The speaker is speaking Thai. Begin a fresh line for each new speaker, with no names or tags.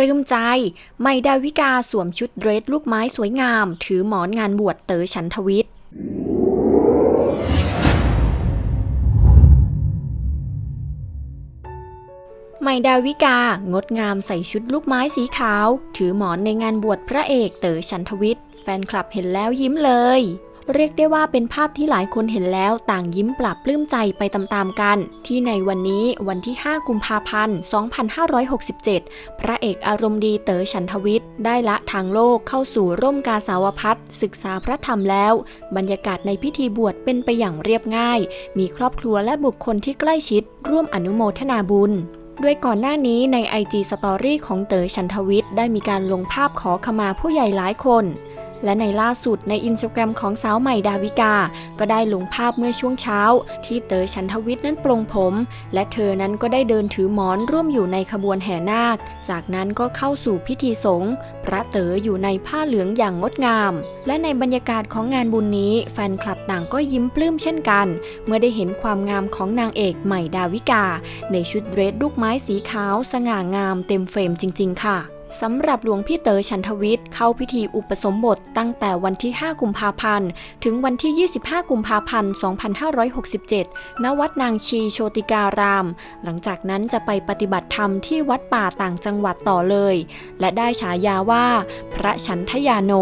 ลื้มใจใหม่ดาวิกาสวมชุดเดรสลูกไม้สวยงาม ถือหมอนงานบวชเต๋อฉันทวิทย์ใหม่ดาวิกา งดงามใส่ชุดลูกไม้สีขาว ถือหมอนในงานบวชพระเอกเต๋อฉันทวิทย์ แฟนคลับเห็นแล้วยิ้มเลย เรียกได้ว่าเป็นภาพที่หลายคนเห็นแล้วต่างยิ้มปรับปลื้มใจไปตามๆกัน ที่ในวันนี้วันที่ 5 กุมภาพันธ์ 2567 พระเอกอารมณ์ดีเต๋อฉันทวิทย์ ได้ละทางโลกเข้าสู่ร่มกาสาวพัฒน์ศึกษาพระธรรมแล้ว บรรยากาศในพิธีบวชเป็นไปอย่างเรียบง่าย มีครอบครัวและบุคคลที่ใกล้ชิด ร่วมอนุโมทนาบุญด้วยก่อนหน้านี้ใน IG Story ของเต๋อชันทวิทย์ได้มีการลงภาพขอขมาผู้ใหญ่หลายคน และในล่าสุดในอินสตาแกรมของสาวใหม่ดาวิกา ก็ได้ลงภาพเมื่อช่วงเช้า ที่เต๋อชันทวิทย์นั้นปลงผม และเธอนั้นก็ได้เดินถือหมอนร่วมอยู่ในขบวนแห่นาค จากนั้นก็เข้าสู่พิธีสงฆ์พระเต๋ออยู่ในผ้าเหลืองอย่างงดงาม และในบรรยากาศของงานบุญนี้ แฟนคลับต่างก็ยิ้มปลื้มเช่นกัน เมื่อได้เห็นความงามของนางเอกใหม่ดาวิกา ในชุดเดรสลูกไม้สีขาว สง่างามเต็มเฟรมจริง ๆ ค่ะ สำหรับหลวงพี่เต๋อฉันทวิทย์เข้าพิธีอุปสมบทตั้งแต่วันที่ 5 กุมภาพันธ์ ถึงวันที่ 25 กุมภาพันธ์ 2567 ณ วัดนางชีโชติการาม หลังจากนั้นจะไปปฏิบัติธรรมที่วัดป่าต่างจังหวัดต่อเลย และได้ฉายาว่า พระฉันทยาโน